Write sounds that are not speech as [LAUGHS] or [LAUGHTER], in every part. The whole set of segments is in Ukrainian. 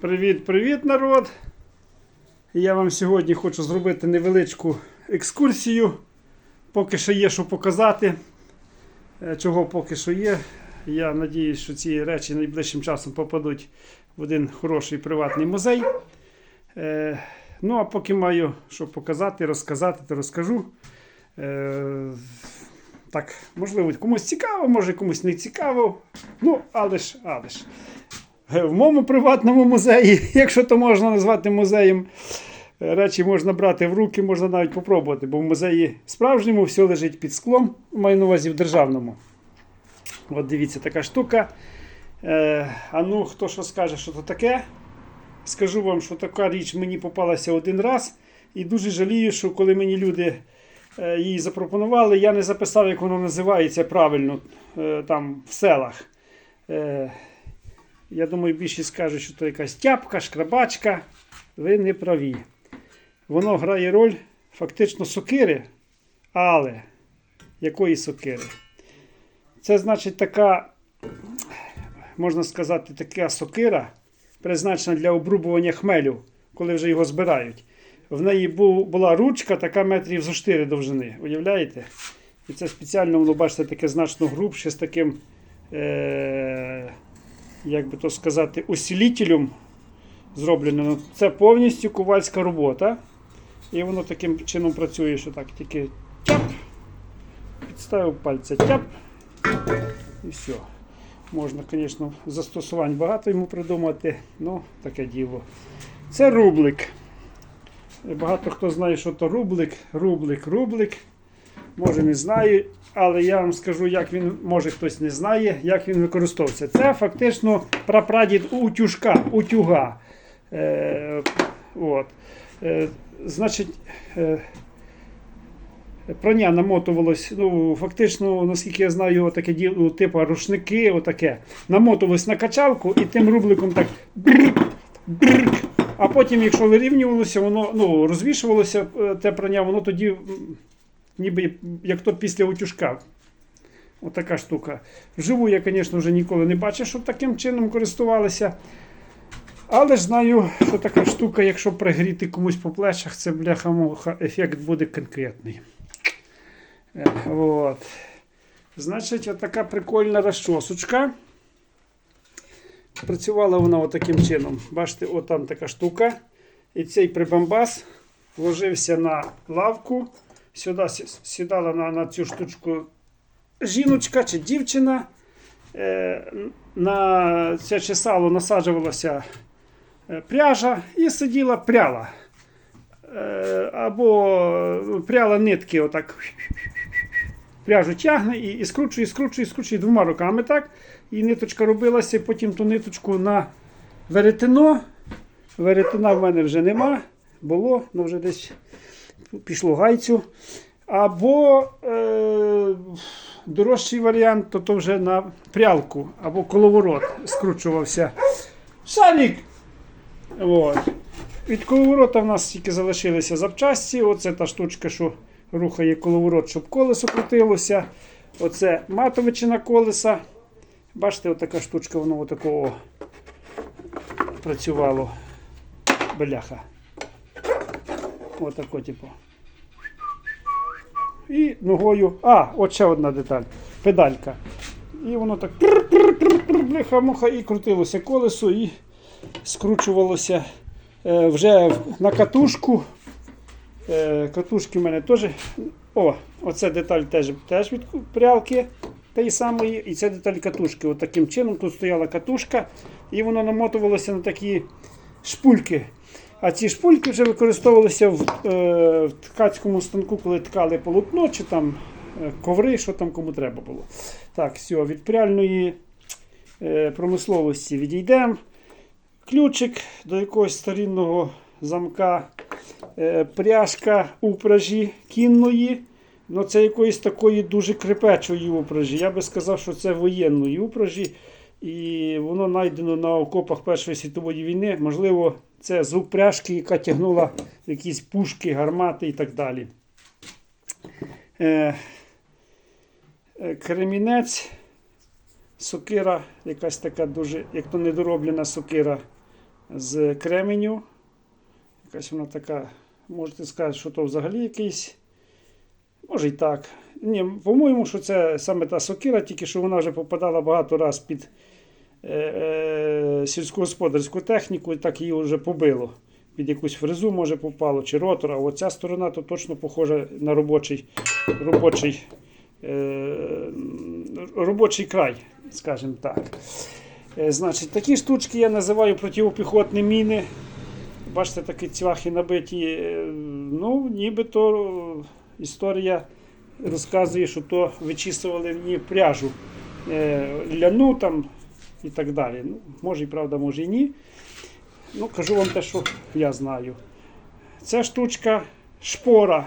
Привіт-привіт, народ! Я вам сьогодні хочу зробити невеличку екскурсію. Поки що є що показати. Е, Чого поки що є. Я надіюсь, що ці речі найближчим часом попадуть в один хороший приватний музей. Е, Ну, а поки маю що показати, розказати, то розкажу. Е, Так, можливо, комусь цікаво, може комусь не цікаво. Ну, але ж, але ж. Е, В моєму приватному музеї, [LAUGHS] якщо то можна назвати музеєм, е, речі можна брати в руки, можна навіть попробувати, бо в музеї справжньому все лежить під склом, маю на увазі в державному. От дивіться, така штука. Е, а ну, хто що скаже, що то таке? Скажу вам, що така річ мені попалася один раз. І дуже жалію, що коли мені люди е, її запропонували, я не записав, як воно називається правильно там в селах. Я думаю, більшість скажуть, що то якась тяпка, шкрабачка. Ви не праві. Воно грає роль фактично сокири, але якої сокири? Це значить така, можна сказати, така сокира, призначена для обрубування хмелю, коли вже його збирають. В неї бу- була ручка, така метрів зо 4 довжини. Уявляєте? І це спеціально, воно, бачите, таке значно грубше з таким. Е- як би то сказати, усилителем зроблено. Ну, Це повністю ковальська робота. І воно таким чином працює, що так тільки тяп, підставив пальця тяп. І все. Можна, звісно, застосувань багато йому придумати, ну таке діло. Це рублик. Багато хто знає, що то рублик, рублик, рублик. Може не знаю, але я вам скажу, як він, може хтось не знає, як він використовується. Це фактично прапрадід утюжка, утюга. Е, от. Е, значить, е, прання намотувалось, ну, фактично, наскільки я знаю, таке діло, типу рушники, отаке. Намотувалось на качалку і тим рубликом так. А потім, якщо вирівнювалося, воно ну, розвішувалося е, те прання, воно тоді ніби як то після утюжка. Отака штука. Вживу я, звісно, вже ніколи не бачив, щоб таким чином користувалися. Але ж знаю, що така штука, якщо пригріти комусь по плечах, це бляха-муха, ефект буде конкретний. От. Значить, отака прикольна розчосочка. Працювала вона отаким чином. Бачите, от там така штука. І цей прибамбас вложився на лавку. Сюди сідала на, на цю штучку жіночка чи дівчина. Е, на це чесало насаджувалася е, пряжа і сиділа пряла. Е, або е, пряла нитки, отак. Пряжу тягне і, і скручує, скручує, скручує двома руками так. І ниточка робилася, і потім ту ниточку на веретено. Веретена в мене вже нема. Було, ну вже десь пішло гайцю. Або е, дорожчий варіант, то, то вже на прялку або коловорот скручувався. Шарик! От. Від коловорота в нас тільки залишилися запчасті. Оце та штучка, що рухає коловорот, щоб колесо крутилося. Оце матовичина колеса. Бачите, отака штучка, воно отакого працювало. Бляха. Отако, типу. І ногою. А, от ще одна деталь. Педалька. І воно так бляха-муха і крутилося колесо і скручувалося е, вже на катушку. Е, катушки в мене теж. О, оця деталь теж, теж від прялки тієї самої. І це деталь катушки. От таким чином тут стояла катушка, і воно намотувалося на такі шпульки. А ці шпульки вже використовувалися в, е, в ткацькому станку, коли ткали полотно чи там е, коври, що там кому треба було. Так, все, від пряльної е, промисловості відійдемо. Ключик до якогось старинного замка, пряжка упражі кінної. Ну, це якоїсь такої дуже крепечої упражі. Я би сказав, що це воєнної упражі. І воно знайдено на окопах Першої світової війни. Можливо, це звук пряжки, яка тягнула якісь пушки, гармати і так далі. Е, е, кремінець, сокира, якась така дуже, як то недороблена сокира. з кременю. Якась вона така, можете сказати, що то взагалі якийсь. Може і так. Ні, по-моєму, що це саме та сокира, тільки що вона вже попадала багато раз під сільськогосподарську техніку, і так її вже побило. Під якусь фрезу, може, попало, чи ротор. А оця сторона то точно похожа на робочий, робочий, е, робочий край, скажімо так. Е, Значить, такі штучки я називаю протипіхотні міни. Бачите, такі цвяхи набиті. Е, Ну, нібито історія розказує, що то вичісували в ній пряжу е, ляну там і так далі. Ну, може і правда, може і ні. Ну, кажу вам те, що я знаю. Ця штучка шпора.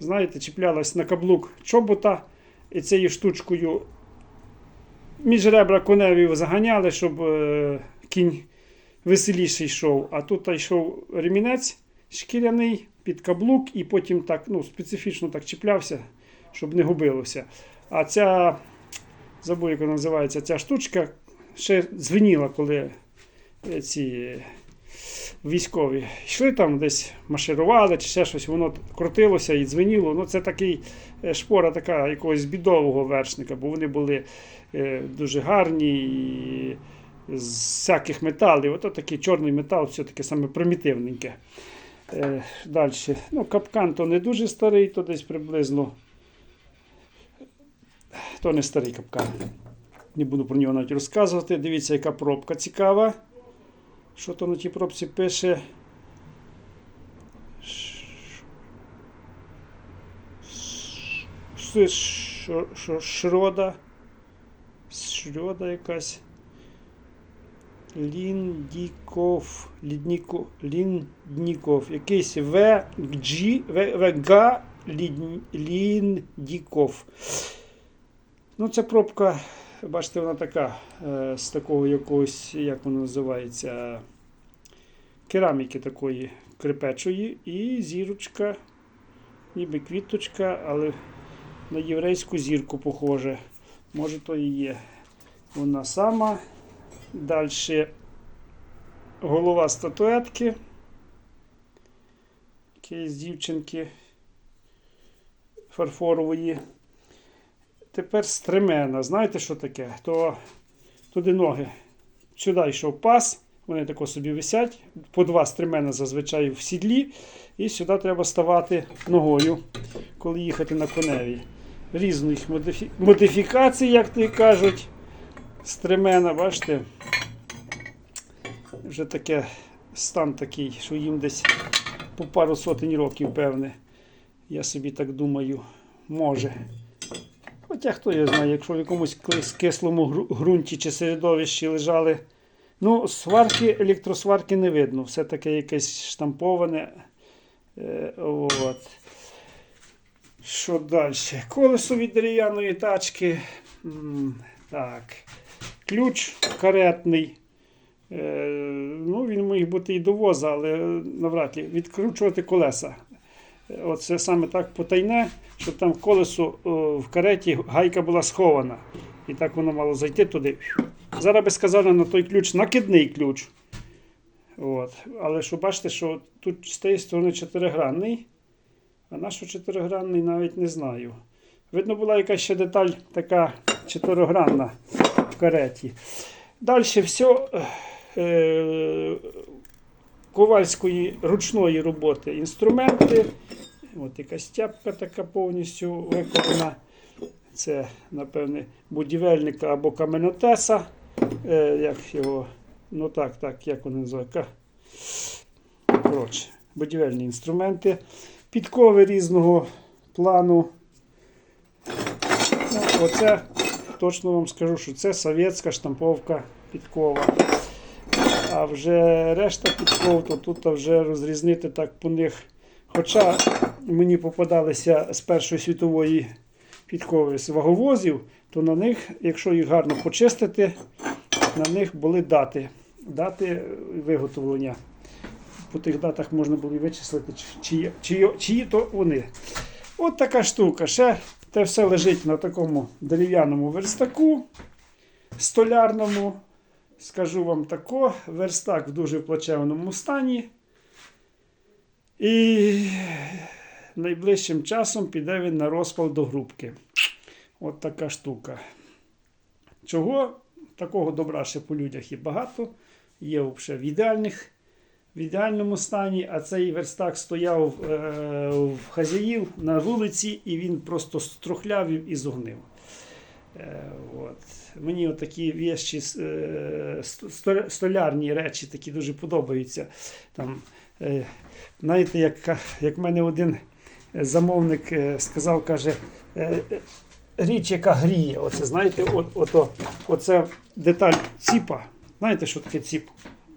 Знаєте, чіплялась на каблук чобота і цією штучкою між ребра коневі заганяли, щоб е, кінь веселіше йшов. А тут йшов ремінець шкіряний під каблук, і потім так ну, специфічно так чіплявся, щоб не губилося. А ця, забув, як називається, ця штучка ще дзвеніла, коли е, ці е, військові йшли там, десь марширували чи ще щось, воно крутилося і дзвеніло. Ну, це такий е, шпора така якогось бідового вершника, бо вони були дуже гарні і з всяких металів. Ото такий чорний метал, все таке саме примітивненьке. Е, Далі. Ну, капкан то не дуже старий, то десь приблизно. То не старий капкан. Не буду про нього навіть розказувати. Дивіться, яка пробка цікава. Що то на тій пробці пише? Шрода? Шрода якась. Ліндіков. Лідніко, Ліндніков. Якийсь ВГ, ВГ Лін- Ліндіков. Ну, ця пробка, бачите, вона така, е, з такого якогось, як воно називається, кераміки такої крепечої. І зірочка, ніби квіточка, але на єврейську зірку похоже. Може, то і є. Вона сама. Далі голова статуетки. Якоїсь дівчинки фарфорової. Тепер стремена. Знаєте, що таке? То туди ноги. Сюди йшов пас, вони тако собі висять. По два стремена зазвичай в сідлі. І сюди треба ставати ногою, коли їхати на коневі. Різних модифі... модифікацій, як то й кажуть. Стремена, бачите? Вже таке стан такий, що їм десь по пару сотень років, певне. Я собі так думаю, може. Хоча хто його знає, якщо в якомусь кислому ґрунті чи середовищі лежали. Ну, сварки, електросварки не видно. Все таке якесь штамповане. Е, от. Що далі? Колесо від дерев'яної тачки. Так. Ключ каретний. Е, ну, він міг бути і до воза, але навряд ли. Відкручувати колеса. Е, Оце саме так потайне, щоб там колесо в кареті гайка була схована. І так воно мало зайти туди. Зараз би сказали на той ключ накидний ключ. От. Але що бачите, що тут з тієї сторони чотиригранний, а на що чотиригранний навіть не знаю. Видно, була якась ще деталь така чотиригранна в кареті. Далі все е, ковальської ручної роботи інструменти. От якась тяпка така повністю виконана. Це, напевне, будівельника або каменотеса. Е, як його, ну так, так, як вони називають? Коротше, будівельні інструменти. Підкови різного плану. Ну, оце точно вам скажу, що це совєтська штамповка підкова. А вже решта підков, то тут вже розрізнити так по них. Хоча мені попадалися з Першої світової підкови з ваговозів, то на них, якщо їх гарно почистити, на них були дати. Дати виготовлення. По тих датах можна було і вичислити, чиї, чиї, чиї то вони. От така штука. Ще те все лежить на такому дерев'яному верстаку столярному. Скажу вам тако, верстак в дуже плачевному стані. І найближчим часом піде він на розпал до грубки. От така штука. Чого? Такого добра ще по людях і багато. Є взагалі в ідеальних, в ідеальному стані, а цей верстак стояв е, в хазяїв на вулиці, і він просто струхлявів і зогнив. Е, от. Мені такі вещі, е, столярні речі такі дуже подобаються. Там, е, знаєте, як, як мене один замовник сказав, каже, річ, яка гріє. Оце, знаєте, от, ото, оце деталь ціпа. Знаєте, що таке ціп?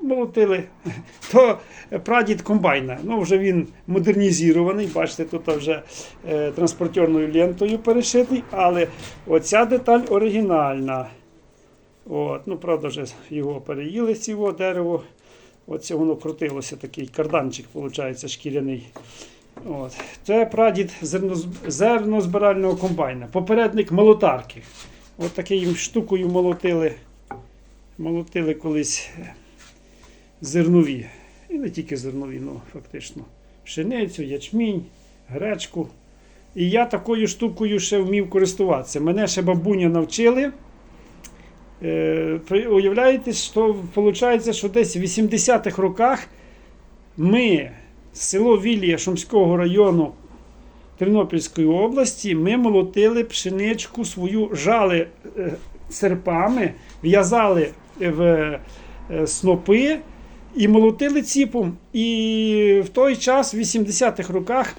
Молотили. [LAUGHS] То прадід комбайна. Ну, вже він модернізований. Бачите, тут вже е, транспортерною лентою перешитий, але оця деталь оригінальна. От, ну, правда, вже його переїли цього дерево. Оце воно крутилося, такий карданчик, виходить, шкіряний. От. Це прадід зерноз- зернозбирального комбайна, попередник молотарки. От такою штукою молотили, молотили колись е, зернові. І не тільки зернові, ну фактично. Пшеницю, ячмінь, гречку. І я такою штукою ще вмів користуватися. Мене ще бабуня навчили. Е, уявляєте, що виходить, що десь в 80-х роках ми, село Вілія Шумського району Тернопільської області, ми молотили пшеничку свою, жали е, серпами, в'язали в е, снопи і молотили ціпом. І в той час, в 80-х роках,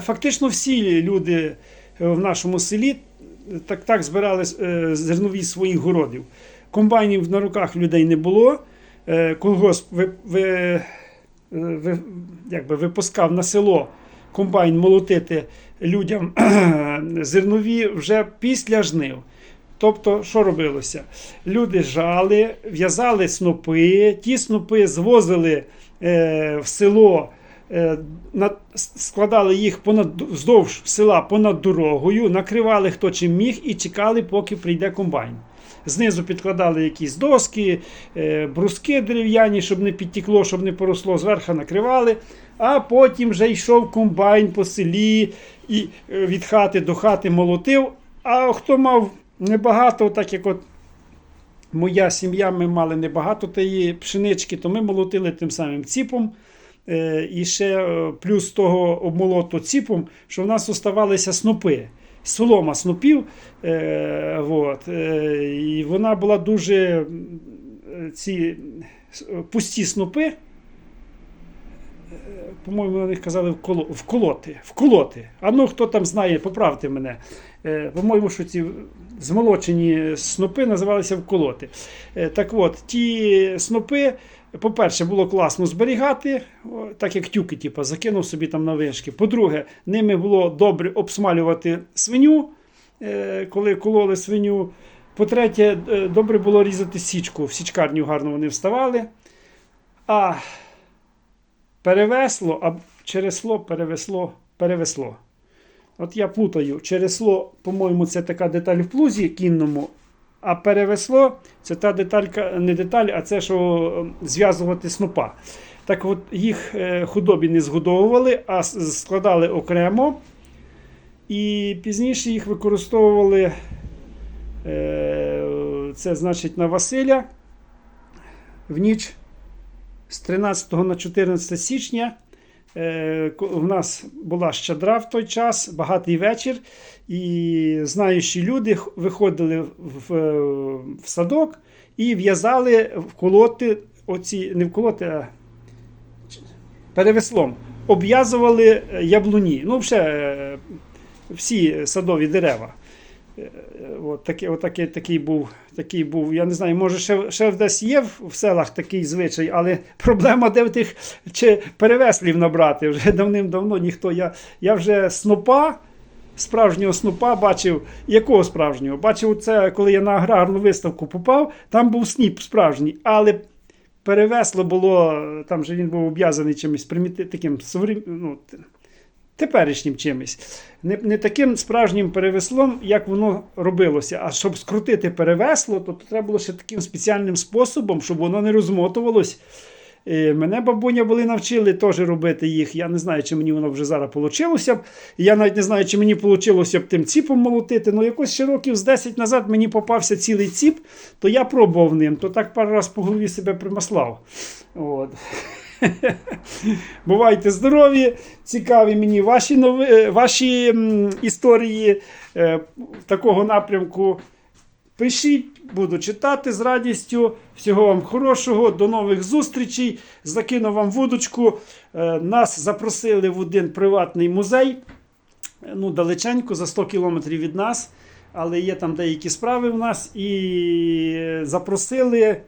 фактично всі люди е, в нашому селі так, так збирали е, зернові своїх городів. Комбайнів на руках людей не було. Е, Колгосп ви, ви, ви, якби випускав на село комбайн молотити людям [CLEARS THROAT] зернові вже після жнив. Тобто, що робилося? Люди жали, в'язали снопи, ті снопи звозили е, в село, е, на, складали їх понад, вздовж села понад дорогою, накривали хто чим міг і чекали, поки прийде комбайн. Знизу підкладали якісь доски, е, бруски дерев'яні, щоб не підтекло, щоб не поросло, зверху накривали. А потім вже йшов комбайн по селі і е, від хати до хати молотив. А хто мав небагато, так як от моя сім'я, ми мали небагато тієї пшенички, то ми молотили тим самим ціпом. Е, І ще е, плюс того обмолоту ціпом, що в нас оставалися снопи. Солома снопів. Е, е, і вона була дуже ці пусті снопи. По-моєму, на них казали вколоти. Вколоти. А ну хто там знає, поправте мене. Е, По-моєму, що ці змолочені снопи називалися вколоти. Е, Так от, ті снопи, по-перше, було класно зберігати, так як тюки, типу, закинув собі там на вишки. По-друге, ними було добре обсмалювати свиню, е, коли кололи свиню. По-третє, добре було різати січку. В січкарню гарно вони вставали. А перевесло, а чересло, перевесло, перевесло. От я плутаю. Чересло, по-моєму, це така деталь в плузі кінному, а перевесло це та деталька, не деталь, а це, що е, зв'язувати снопа. Так от їх е, худобі не згодовували, а складали окремо. І пізніше їх використовували. е, Це значить на Василя в ніч з 13 на 14 січня. Е, ко- В нас була щедра в той час, багатий вечір, і знаючі люди виходили в, в- садок і в'язали вколоти, оці, не вколоти, а перевеслом. Обв'язували е, яблуні. Ну, вже е, всі садові дерева. От, таке, от таке, такий, був, такий був, я не знаю, може ще, ще десь є в, селах такий звичай, але [LAUGHS] проблема, де в тих чи перевеслів набрати. Вже давним-давно ніхто. Я, я вже снопа, справжнього снопа бачив. Якого справжнього? Бачив це, коли я на аграрну виставку попав, там був сніп справжній, але перевесло було, там же він був обв'язаний чимось приміти, таким ну, теперішнім чимось. Не, не таким справжнім перевеслом, як воно робилося. А щоб скрутити перевесло, то треба було ще таким спеціальним способом, щоб воно не розмотувалось. Е, Мене бабуня були навчили теж робити їх. Я не знаю, чи мені воно вже зараз вийшло б. Я навіть не знаю, чи мені вийшло б тим ціпом молотити. Ну, якось ще років з 10 назад мені попався цілий ціп, то я пробував ним, то так пару раз по голові себе примаслав. От. [LAUGHS] Бувайте здорові, цікаві мені ваші нови, е, ваші історії е, такого напрямку. Пишіть, буду читати з радістю. Всього вам хорошого, до нових зустрічей. Закину вам вудочку. Е, Нас запросили в один приватний музей. Ну, далеченько, за 100 кілометрів від нас. Але є там деякі справи в нас. І запросили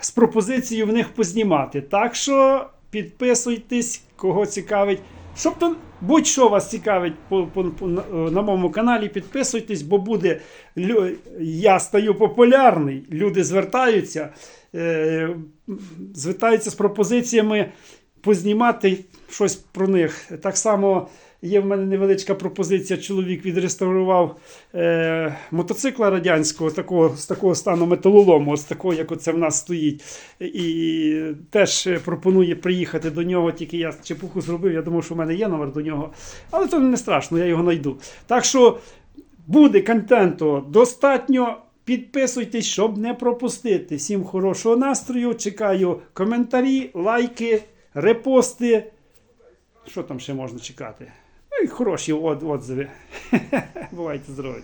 з пропозицією в них познімати. Так що підписуйтесь, кого цікавить. Щоб то будь-що вас цікавить по, по, по- на, на моєму каналі, підписуйтесь, бо буде лю- я стаю популярний, люди звертаються, е, звертаються з пропозиціями познімати щось про них. Так само є в мене невеличка пропозиція. Чоловік відреставрував е, мотоцикла радянського такого, з такого стану металолому, ось такого, як оце в нас стоїть. І теж е, пропонує приїхати до нього, тільки я чепуху зробив. Я думав, що в мене є номер до нього. Але це не страшно, я його знайду. Так що буде контенту достатньо. Підписуйтесь, щоб не пропустити. Всім хорошого настрою. Чекаю коментарі, лайки, репости. Що там ще можна чекати? Ну і хороші от- отзиви. [LAUGHS] Бувайте здорові!